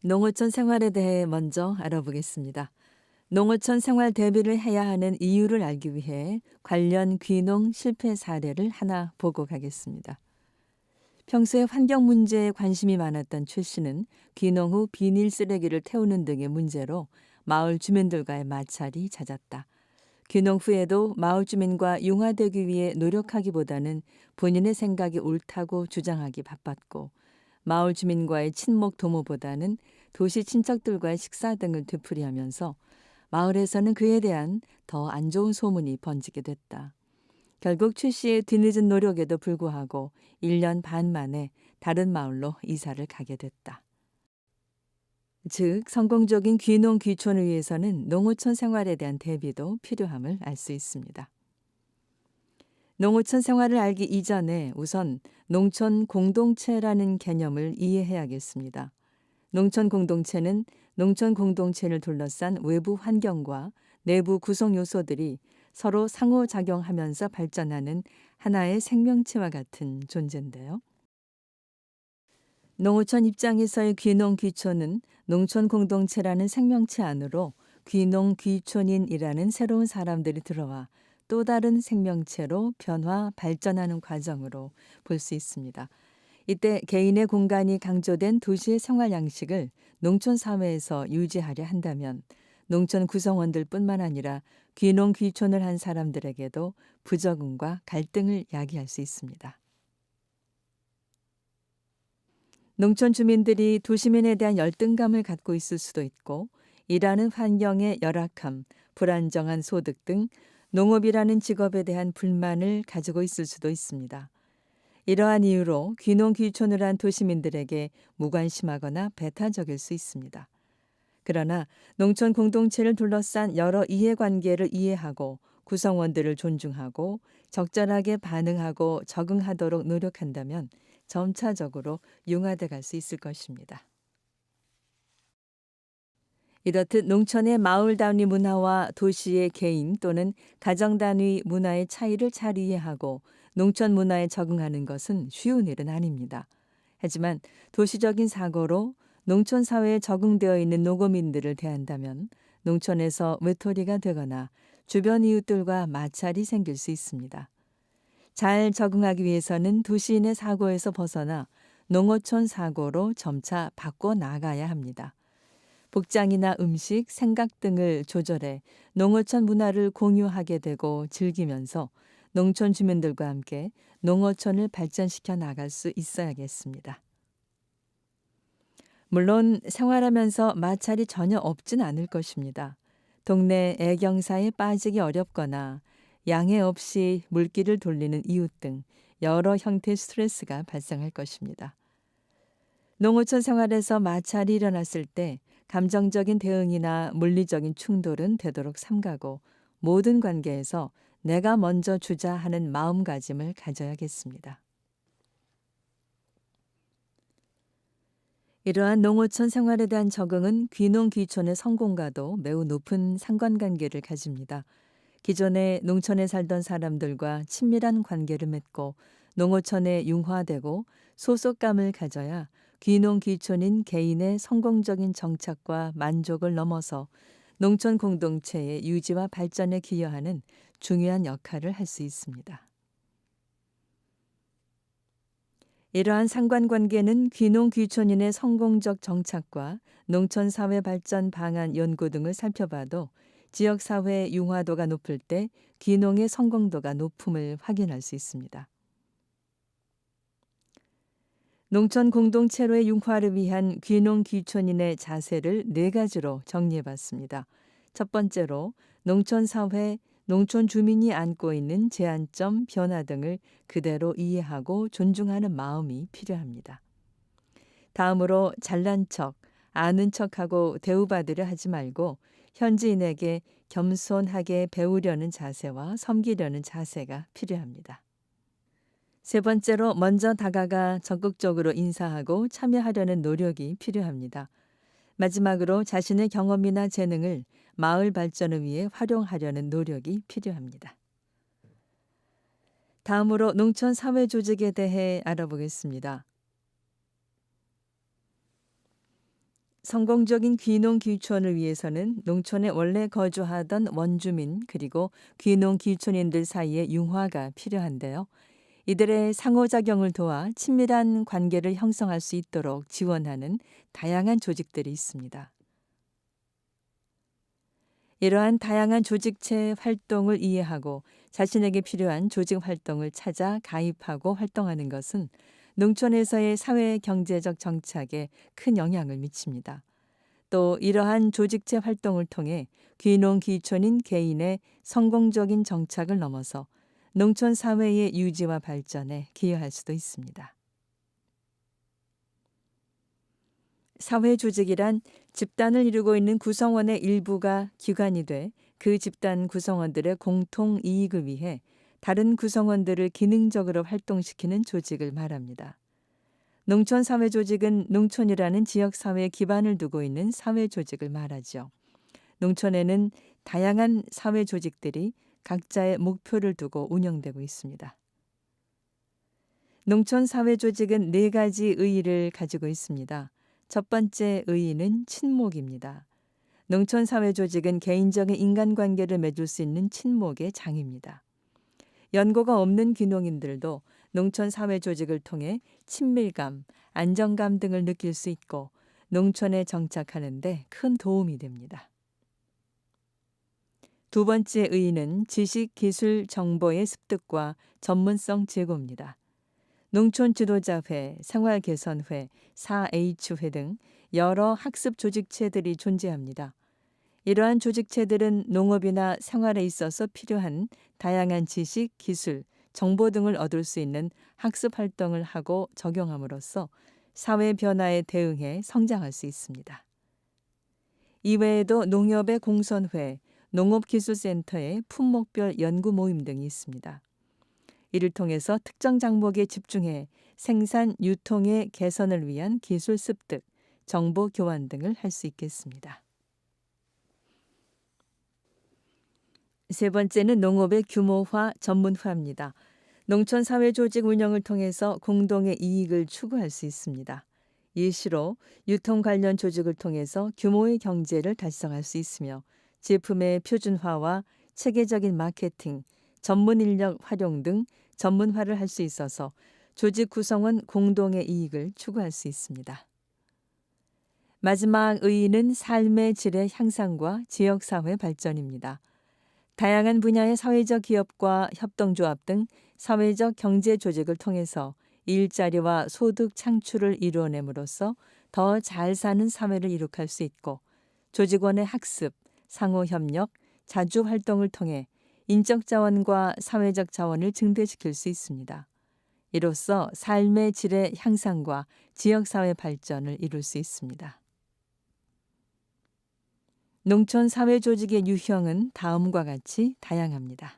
농어촌 생활에 대해 먼저 알아보겠습니다. 농어촌 생활 대비를 해야 하는 이유를 알기 위해 관련 귀농 실패 사례를 하나 보고 가겠습니다. 평소에 환경 문제에 관심이 많았던 최 씨는 귀농 후 비닐 쓰레기를 태우는 등의 문제로 마을 주민들과의 마찰이 잦았다. 귀농 후에도 마을 주민과 융화되기 위해 노력하기보다는 본인의 생각이 옳다고 주장하기 바빴고 마을 주민과의 친목 도모보다는 도시 친척들과의 식사 등을 되풀이하면서 마을에서는 그에 대한 더 안 좋은 소문이 번지게 됐다. 결국 최 씨의 뒤늦은 노력에도 불구하고 1년 반 만에 다른 마을로 이사를 가게 됐다. 즉, 성공적인 귀농 귀촌을 위해서는 농어촌 생활에 대한 대비도 필요함을 알 수 있습니다. 농어촌 생활을 알기 이전에 우선 농촌 공동체라는 개념을 이해해야겠습니다. 농촌 공동체는 농촌 공동체를 둘러싼 외부 환경과 내부 구성 요소들이 서로 상호작용하면서 발전하는 하나의 생명체와 같은 존재인데요. 농어촌 입장에서의 귀농 귀촌은 농촌 공동체라는 생명체 안으로 귀농 귀촌인이라는 새로운 사람들이 들어와 또 다른 생명체로 변화 발전하는 과정으로 볼 수 있습니다. 이때 개인의 공간이 강조된 도시의 생활 양식을 농촌 사회에서 유지하려 한다면 농촌 구성원들 뿐만 아니라 귀농 귀촌을 한 사람들에게도 부적응과 갈등을 야기할 수 있습니다. 농촌 주민들이 도시민에 대한 열등감을 갖고 있을 수도 있고 일하는 환경의 열악함, 불안정한 소득 등 농업이라는 직업에 대한 불만을 가지고 있을 수도 있습니다. 이러한 이유로 귀농 귀촌을 한 도시민들에게 무관심하거나 배타적일 수 있습니다. 그러나 농촌 공동체를 둘러싼 여러 이해관계를 이해하고 구성원들을 존중하고 적절하게 반응하고 적응하도록 노력한다면 점차적으로 융화돼 갈 수 있을 것입니다. 이렇듯 농촌의 마을 단위 문화와 도시의 개인 또는 가정 단위 문화의 차이를 잘 이해하고 농촌 문화에 적응하는 것은 쉬운 일은 아닙니다. 하지만 도시적인 사고로 농촌 사회에 적응되어 있는 노고민들을 대한다면 농촌에서 외톨이가 되거나 주변 이웃들과 마찰이 생길 수 있습니다. 잘 적응하기 위해서는 도시인의 사고에서 벗어나 농어촌 사고로 점차 바꿔 나가야 합니다. 복장이나 음식, 생각 등을 조절해 농어촌 문화를 공유하게 되고 즐기면서 농촌 주민들과 함께 농어촌을 발전시켜 나갈 수 있어야겠습니다. 물론 생활하면서 마찰이 전혀 없진 않을 것입니다. 동네 애경사에 빠지기 어렵거나 양해 없이 물길을 돌리는 이웃 등 여러 형태의 스트레스가 발생할 것입니다. 농어촌 생활에서 마찰이 일어났을 때 감정적인 대응이나 물리적인 충돌은 되도록 삼가고 모든 관계에서 내가 먼저 주자 하는 마음가짐을 가져야겠습니다. 이러한 농어촌 생활에 대한 적응은 귀농 귀촌의 성공과도 매우 높은 상관관계를 가집니다. 기존에 농촌에 살던 사람들과 친밀한 관계를 맺고 농어촌에 융화되고 소속감을 가져야 귀농 귀촌인 개인의 성공적인 정착과 만족을 넘어서 농촌 공동체의 유지와 발전에 기여하는 중요한 역할을 할 수 있습니다. 이러한 상관관계는 귀농 귀촌인의 성공적 정착과 농촌 사회 발전 방안 연구 등을 살펴봐도 지역 사회 융화도가 높을 때 귀농의 성공도가 높음을 확인할 수 있습니다. 농촌 공동체로의 융화를 위한 귀농 귀촌인의 자세를 네 가지로 정리해 봤습니다. 첫 번째로 농촌 사회, 농촌 주민이 안고 있는 제한점, 변화 등을 그대로 이해하고 존중하는 마음이 필요합니다. 다음으로 잘난 척, 아는 척하고 대우받으려 하지 말고 현지인에게 겸손하게 배우려는 자세와 섬기려는 자세가 필요합니다. 세 번째로 먼저 다가가 적극적으로 인사하고 참여하려는 노력이 필요합니다. 마지막으로 자신의 경험이나 재능을 마을 발전을 위해 활용하려는 노력이 필요합니다. 다음으로 농촌 사회 조직에 대해 알아보겠습니다. 성공적인 귀농 귀촌을 위해서는 농촌에 원래 거주하던 원주민 그리고 귀농 귀촌인들 사이의 융화가 필요한데요. 이들의 상호작용을 도와 친밀한 관계를 형성할 수 있도록 지원하는 다양한 조직들이 있습니다. 이러한 다양한 조직체 활동을 이해하고 자신에게 필요한 조직 활동을 찾아 가입하고 활동하는 것은 농촌에서의 사회 경제적 정착에 큰 영향을 미칩니다. 또 이러한 조직체 활동을 통해 귀농 귀촌인 개인의 성공적인 정착을 넘어서 농촌 사회의 유지와 발전에 기여할 수도 있습니다. 사회 조직이란 집단을 이루고 있는 구성원의 일부가 기관이 돼 그 집단 구성원들의 공통 이익을 위해 다른 구성원들을 기능적으로 활동시키는 조직을 말합니다. 농촌 사회 조직은 농촌이라는 지역 사회에 기반을 두고 있는 사회 조직을 말하죠. 농촌에는 다양한 사회 조직들이 각자의 목표를 두고 운영되고 있습니다. 농촌 사회 조직은 네 가지 의의를 가지고 있습니다. 첫 번째 의의는 친목입니다. 농촌 사회 조직은 개인적인 인간관계를 맺을 수 있는 친목의 장입니다. 연고가 없는 귀농인들도 농촌 사회 조직을 통해 친밀감, 안정감 등을 느낄 수 있고 농촌에 정착하는데 큰 도움이 됩니다. 두 번째 의의는 지식, 기술, 정보의 습득과 전문성 제고입니다. 농촌 지도자회, 생활개선회, 4H회 등 여러 학습 조직체들이 존재합니다. 이러한 조직체들은 농업이나 생활에 있어서 필요한 다양한 지식, 기술, 정보 등을 얻을 수 있는 학습 활동을 하고 적용함으로써 사회 변화에 대응해 성장할 수 있습니다. 이외에도 농협의 공선회, 농업기술센터의 품목별 연구 모임 등이 있습니다. 이를 통해서 특정 장목에 집중해 생산, 유통의 개선을 위한 기술 습득, 정보 교환 등을 할 수 있겠습니다. 세 번째는 농업의 규모화, 전문화입니다. 농촌 사회 조직 운영을 통해서 공동의 이익을 추구할 수 있습니다. 예시로 유통 관련 조직을 통해서 규모의 경제를 달성할 수 있으며 제품의 표준화와 체계적인 마케팅, 전문 인력 활용 등 전문화를 할 수 있어서 조직 구성원 공동의 이익을 추구할 수 있습니다. 마지막 의의는 삶의 질의 향상과 지역사회 발전입니다. 다양한 분야의 사회적 기업과 협동조합 등 사회적 경제 조직을 통해서 일자리와 소득 창출을 이루어냄으로써 더 잘 사는 사회를 이룩할 수 있고 조직원의 학습, 상호 협력, 자주 활동을 통해 인적 자원과 사회적 자원을 증대시킬 수 있습니다. 이로써 삶의 질의 향상과 지역사회 발전을 이룰 수 있습니다. 농촌 사회 조직의 유형은 다음과 같이 다양합니다.